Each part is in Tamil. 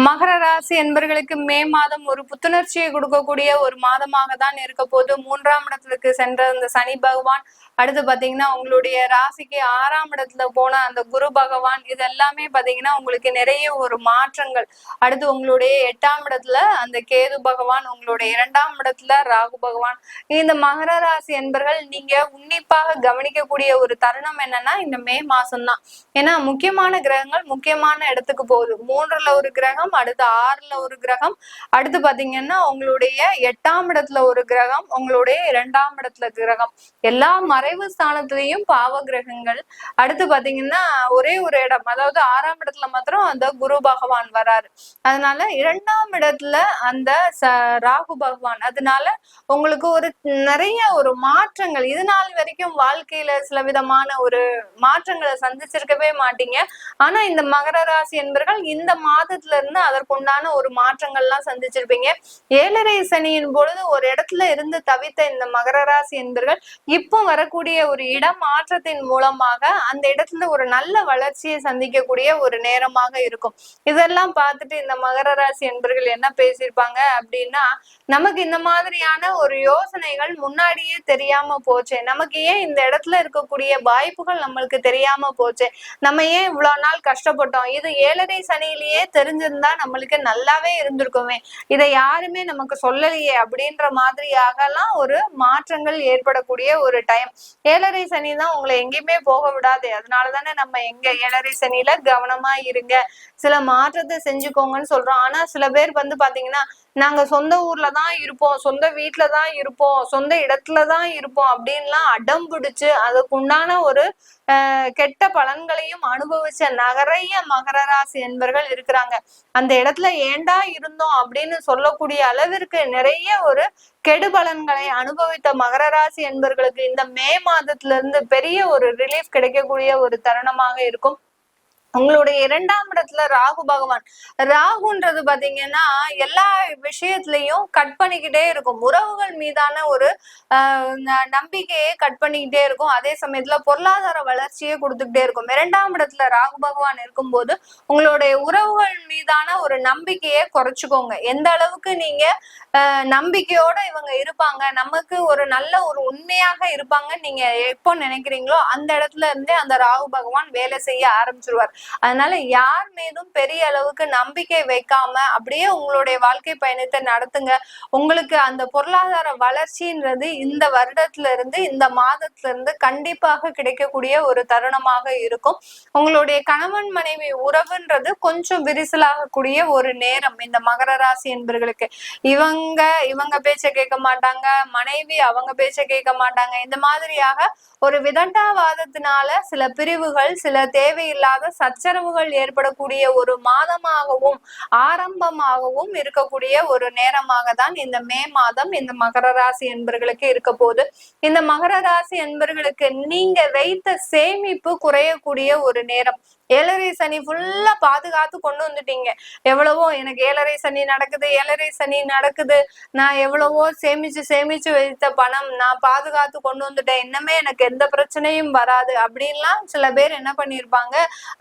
மகர ராசி என்பர்களுக்கு மே மாதம் ஒரு புத்துணர்ச்சியை கொடுக்கக்கூடிய ஒரு மாதமாக தான் இருக்க போது மூன்றாம் இடத்துக்கு சென்ற அந்த சனி பகவான் அடுத்து பாத்தீங்கன்னா உங்களுடைய ராசிக்கு ஆறாம் இடத்துல போன அந்த குரு பகவான் இது எல்லாமே பாத்தீங்கன்னா உங்களுக்கு நிறைய ஒரு மாற்றங்கள். அடுத்து உங்களுடைய எட்டாம் இடத்துல அந்த கேது பகவான் உங்களுடைய இரண்டாம் இடத்துல ராகு பகவான். இந்த மகர ராசி என்பர்கள் நீங்க உன்னிப்பாக கவனிக்கக்கூடிய ஒரு தருணம் என்னன்னா இந்த மே மாசம் தான் ஏன்னா முக்கியமான கிரகங்கள் முக்கியமான இடத்துக்கு போகுது. மூன்றுல ஒரு கிரகம் அடுத்து ஆறுல ஒரு கிரகம் அடுத்து பாத்தீங்கன்னா உங்களுடைய எட்டாம் இடத்துல ஒரு கிரகம் உங்களுடைய இரண்டாம் இடத்துல கிரகம். எல்லா மறைவு ஸ்தானத்திலையும் பாவ கிரகங்கள். அடுத்து பாத்தீங்கன்னா ஒரே ஒரு இடம் அதாவது ஆறாம் இடத்துல மாத்திரம் அந்த குரு பகவான் வராரு. அதனால இரண்டாம் இடத்துல அந்த ச ராகு பகவான். அதனால உங்களுக்கு ஒரு நிறைய ஒரு மாற்றங்கள். இது நாள் வரைக்கும் வாழ்க்கையில சில விதமான ஒரு மாற்றங்களை சந்திச்சிருக்கவே மாட்டீங்க. ஆனா இந்த மகர ராசி என்பர்கள் இந்த மாதத்துல இருந்து அதற்குண்டான ஒரு மாற்றங்கள்லாம் சந்திச்சிருப்பீங்க. ஏழரை சனியின் பொழுது ஒரு இடத்துல இருந்து தவித்த இந்த மகர ராசி என்பர்கள் இப்போ வரக்கூடிய ஒரு இடம் மாற்றத்தின் மூலமாக அந்த இடத்துல ஒரு நல்ல வளர்ச்சியை சந்திக்கக்கூடிய ஒரு நேரமாக இருக்கும். இதெல்லாம் பார்த்துட்டு இந்த மகர ராசி என்பர்கள் என்ன பேசியிருப்பாங்க அப்படின்னா நமக்கு இந்த மாதிரியான ஒரு யோசனைகள் முன்னாடியே தெரியாம போச்சு. நமக்கு ஏன் இந்த இடத்துல இருக்கக்கூடிய வாய்ப்புகள் நம்மளுக்கு தெரியாம போச்சு. நம்ம ஏன் இவ்வளவு நாள் கஷ்டப்பட்டோம்? இது ஏழரை சனியிலேயே தெரிஞ்சிருந்தா நம்மளுக்கு நல்லாவே இருந்திருக்குமே. இதை யாருமே நமக்கு சொல்லலையே அப்படின்ற மாதிரியாகலாம் ஒரு மாற்றங்கள் ஏற்படக்கூடிய ஒரு டைம் ஏழரை சனி தான் உங்களை எங்கேயுமே போக விடாது. அதனால தானே நம்ம எங்க ஏழரை சனியில கவனமா இருங்க. சில மாற்றத்தை செஞ்சுக்கோங்கன்னு சொல்றோம். ஆனா சில பேர் வந்து பாத்தீங்கன்னா நாங்க சொந்த ஊர்ல தான் இருப்போம். சொந்த வீட்டுல தான் இருப்போம். சொந்த இடத்துல தான் இருப்போம் அப்படின்லாம் அடம் பிடிச்சு அதுக்கு உண்டான ஒரு கெட்ட பலன்களையும் அனுபவிச்ச நகரைய மகர ராசி என்பர்கள் இருக்கிறாங்க. அந்த இடத்துல ஏண்டா இருந்தோம் அப்படின்னு சொல்லக்கூடிய அளவிற்கு நிறைய ஒரு கெடுபலன்களை அனுபவித்த மகர ராசி என்பர்களுக்கு இந்த மே மாதத்துல இருந்து பெரிய ஒரு ரிலீஃப் கிடைக்கக்கூடிய ஒரு தருணமாக இருக்கும். உங்களுடைய இரண்டாம் இடத்துல ராகு பகவான். ராகுன்றது பாத்தீங்கன்னா எல்லா விஷயத்திலையும் கட் பண்ணிக்கிட்டே இருக்கும். உறவுகள் மீதான ஒரு ஆஹ் நம்பிக்கையை கட் பண்ணிக்கிட்டே இருக்கும். அதே சமயத்துல பொருளாதார வளர்ச்சியை கொடுத்துக்கிட்டே இருக்கும். இரண்டாம் இடத்துல ராகு பகவான் இருக்கும்போது உங்களுடைய உறவுகள் மீதான ஒரு நம்பிக்கையை குறைச்சிக்கோங்க. எந்த அளவுக்கு நீங்க ஆஹ் நம்பிக்கையோட இவங்க இருப்பாங்க நமக்கு ஒரு நல்ல ஒரு உண்மையாக இருப்பாங்க நீங்க எப்போ நினைக்கிறீங்களோ அந்த இடத்துல இருந்தே அந்த ராகு பகவான் வேலை செய்ய ஆரம்பிச்சிருவார். அதனால யார் மீதும் பெரிய அளவுக்கு நம்பிக்கை வைக்காம அப்படியே உங்களுடைய வாழ்க்கை பயணத்தை நடத்துங்க. உங்களுக்கு அந்த பொருளாதார வளர்ச்சின்றது இந்த வருடத்துல இருந்து இந்த மாதத்துல இருந்து கண்டிப்பாக கிடைக்கக்கூடிய ஒரு தருணமாக இருக்கும். உங்களுடைய கணவன் மனைவி உறவுன்றது கொஞ்சம் விரிசலாகக்கூடிய ஒரு நேரம் இந்த மகர ராசி என்பர்களுக்கு. இவங்க இவங்க பேச்ச கேட்க மாட்டாங்க மனைவி அவங்க பேச்ச கேட்க மாட்டாங்க. இந்த மாதிரியாக ஒரு விதண்டாவாதத்தினால சில பிரிவுகள் சில தேவையில்லாத சச்சரவுகள் ஏற்படக்கூடிய ஒரு மாதமாகவும் ஆரம்பமாகவும் இருக்கக்கூடிய ஒரு நேரமாக தான் இந்த மே மாதம் இந்த மகர ராசி என்பர்களுக்கு இருக்க போகுது. இந்த மகர ராசி என்பர்களுக்கு நீங்க வைத்த சேமிப்பு குறையக்கூடிய ஒரு நேரம். ஏழரை சனி ஃபுல்லா பாதுகாத்து கொண்டு வந்துட்டீங்க. எவ்வளவோ எனக்கு ஏழரை சனி நடக்குது ஏழரை சனி நடக்குது. நான் எவ்வளவோ சேமிச்சு சேமிச்சு வைத்த பணம் நான் பாதுகாத்து கொண்டு வந்துட்டேன். இன்னமே எனக்கு எந்த பிரச்சனையும் வராது. அப்படின்லாம் சில பேர் என்ன பண்ணிருப்பாங்க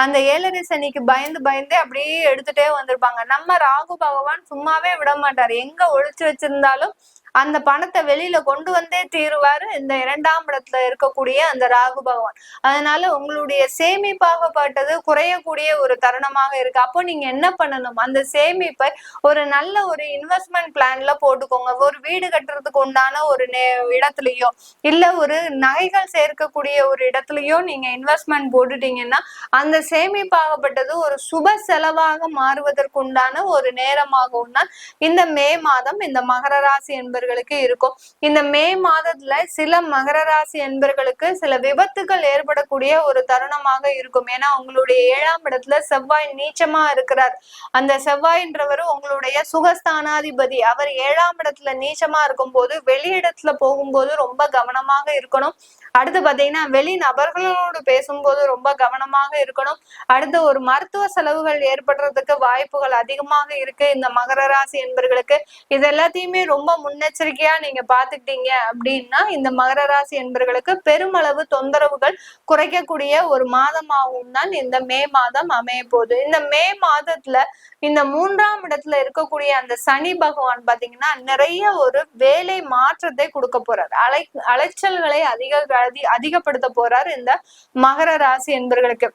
அந்த ஏழரை சனிக்கு பயந்து பயந்து அப்படியே எடுத்துட்டே வந்திருப்பாங்க. நம்ம ராகு பகவான் சும்மாவே விட மாட்டார். எங்க ஒழிச்சு வச்சிருந்தாலும் அந்த பணத்தை வெளியில கொண்டு வந்தே தீருவாரு இந்த இரண்டாம் இடத்துல இருக்கக்கூடிய அந்த ராகு பகவான். அதனால உங்களுடைய சேமிப்பாகப்பட்டது குறையக்கூடிய ஒரு தருணமாக இருக்கு. அப்போ நீங்க என்ன பண்ணணும்? அந்த சேமிப்பை ஒரு நல்ல ஒரு இன்வெஸ்ட்மெண்ட் பிளான்ல போட்டுக்கோங்க. ஒரு வீடு கட்டுறதுக்கு உண்டான ஒரு நே இடத்துலயோ இல்ல ஒரு நகைகள் சேர்க்கக்கூடிய ஒரு இடத்துலயோ நீங்க இன்வெஸ்ட்மெண்ட் போட்டுட்டீங்கன்னா அந்த சேமிப்பாகப்பட்டது ஒரு சுப செலவாக மாறுவதற்கு உண்டான ஒரு நேரமாகவும் தான் இந்த மே மாதம் இந்த மகர ராசி என்பது என்பர்களுக்கு இருக்கும். இந்த மே மாதத்துல சில மகர ராசி என்பர்களுக்கு சில விபத்துகள் ஏற்படக்கூடிய ஒரு தருணமாக இருக்கும். ஏன்னா உங்களுடைய ஏழாம் இடத்துல செவ்வாய் நீச்சமா இருக்கிறார். அந்த செவ்வாயின்றவர் உங்களுடைய சுகஸ்தானாதிபதி. அவர் ஏழாம் இடத்துல நீச்சமா இருக்கும் போது வெளியிடத்துல போகும்போது ரொம்ப கவனமாக இருக்கணும். அடுத்து பாத்தீங்கன்னா வெளி நபர்களோடு பேசும்போது ரொம்ப கவனமாக இருக்கணும். அடுத்து ஒரு மருத்துவ செலவுகள் ஏற்படுறதுக்கு வாய்ப்புகள் அதிகமாக இருக்கு. இந்த மகர ராசி என்பர்களுக்கு இது எல்லாத்தையுமே ரொம்ப முன்னே முன்னெச்சரிக்கையா நீங்க பாத்துக்கிட்டீங்க அப்படின்னா இந்த மகர ராசி என்பர்களுக்கு பெருமளவு தொந்தரவுகள் குறைக்கக்கூடிய ஒரு மாதமாகவும் தான் இந்த மே மாதம் அமைய போகுது. இந்த மே மாதத்துல இந்த மூன்றாம் இடத்துல இருக்கக்கூடிய அந்த சனி பகவான் பாத்தீங்கன்னா நிறைய ஒரு வேலை மாற்றத்தை கொடுக்க போறார். அலை அலைச்சல்களை அதிக அதிகப்படுத்த போறார் இந்த மகர ராசி என்பர்களுக்கு.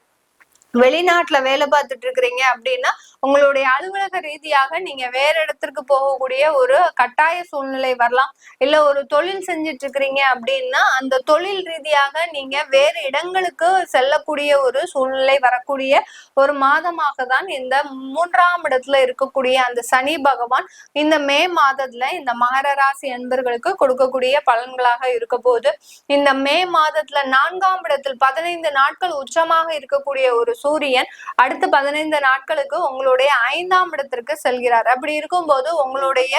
வெளிநாட்டுல வேலை பார்த்துட்டு இருக்கிறீங்க அப்படின்னா உங்களுடைய அலுவலக ரீதியாக நீங்க வேற இடத்திற்கு போகக்கூடிய ஒரு கட்டாய சூழ்நிலை வரலாம். இல்ல ஒரு தொழில் செஞ்சுட்டு இருக்கிறீங்க அப்படின்னா அந்த தொழில் ரீதியாக நீங்க வேறு இடங்களுக்கு செல்லக்கூடிய ஒரு சூழ்நிலை வரக்கூடிய ஒரு மாதமாக தான் இந்த மூன்றாம் இடத்துல இருக்கக்கூடிய அந்த சனி பகவான் இந்த மே மாதத்துல இந்த மகர ராசி அன்பர்களுக்கு கொடுக்கக்கூடிய பலன்களாக இருக்க போது இந்த மே மாதத்துல நான்காம் இடத்தில் பதினைந்து நாட்கள் உச்சமாக இருக்கக்கூடிய ஒரு சூரியன் அடுத்த பதினைந்து நாட்களுக்கு உங்களுடைய ஐந்தாம் இடத்திற்கு செல்கிறார். அப்படி இருக்கும்போது உங்களுடைய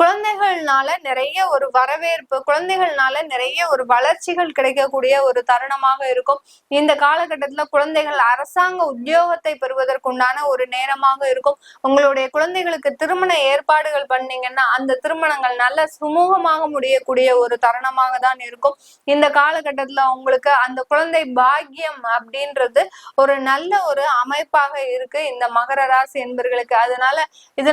குழந்தைகள்னால நிறைய ஒரு வரவேற்பு குழந்தைகள்னால நிறைய ஒரு வளர்ச்சிகள் கிடைக்கக்கூடிய ஒரு தருணமாக இருக்கும். இந்த காலகட்டத்துல குழந்தைகள் அரசாங்க உத்தியோகத்தை பெறுவதற்குண்டான ஒரு நேரமாக இருக்கும். உங்களுடைய குழந்தைகளுக்கு திருமண ஏற்பாடுகள் பண்ணீங்கன்னா அந்த திருமணங்கள் நல்ல சுமூகமாக முடியக்கூடிய ஒரு தருணமாக தான் இருக்கும். இந்த காலகட்டத்துல உங்களுக்கு அந்த குழந்தை பாக்கியம் அப்படின்றது ஒரு நல்ல ஒரு அமைப்பாக இருக்கு. இந்த மகர ராசி என்பர்களுக்கு. அதனால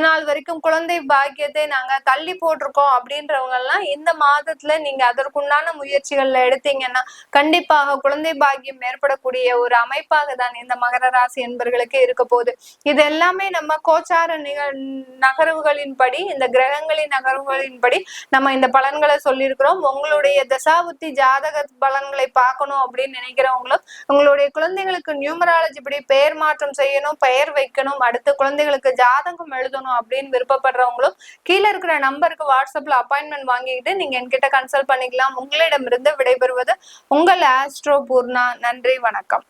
நாள் வரைக்கும் குழந்தை பாக்கியத்தை நாங்க தள்ளி போட்டிருக்கோம் அப்படின்றவங்க எல்லாம் இந்த மாதத்துல நீங்க அதற்குண்டான முயற்சிகள்ல எடுத்தீங்கன்னா கண்டிப்பாக குழந்தை பாக்கியம் ஏற்படக்கூடிய ஒரு அமைப்பாக தான் இந்த மகர ராசி என்பர்களுக்கு இருக்க போகுது. இது எல்லாமே நம்ம கோச்சார நிக இந்த கிரகங்களின் நகர்வுகளின்படி நம்ம இந்த பலன்களை சொல்லியிருக்கிறோம். உங்களுடைய தசாபுத்தி ஜாதக பலன்களை பார்க்கணும் அப்படின்னு நினைக்கிறவங்களும் உங்களுடைய குழந்தைகளுக்கு நியூமராலஜி படி பெயர் மாற்றம் செய்யணும் பெயர் வைக்கணும் அடுத்த குழந்தைகளுக்கு ஜாதகம் எழுதணும் அப்படின்னு விருப்பப்படுறவங்களும் கீழே இருக்கிற நம்பருக்கு வாட்ஸ்அப்ல அப்பாயின்மெண்ட் வாங்கிக்கிட்டு நீங்க என்கிட்ட கன்சல்ட் பண்ணிக்கலாம். உங்களிடமிருந்து விடைபெறுவது உங்கள் ஆஸ்ட்ரோ பூர்ணா. நன்றி வணக்கம்.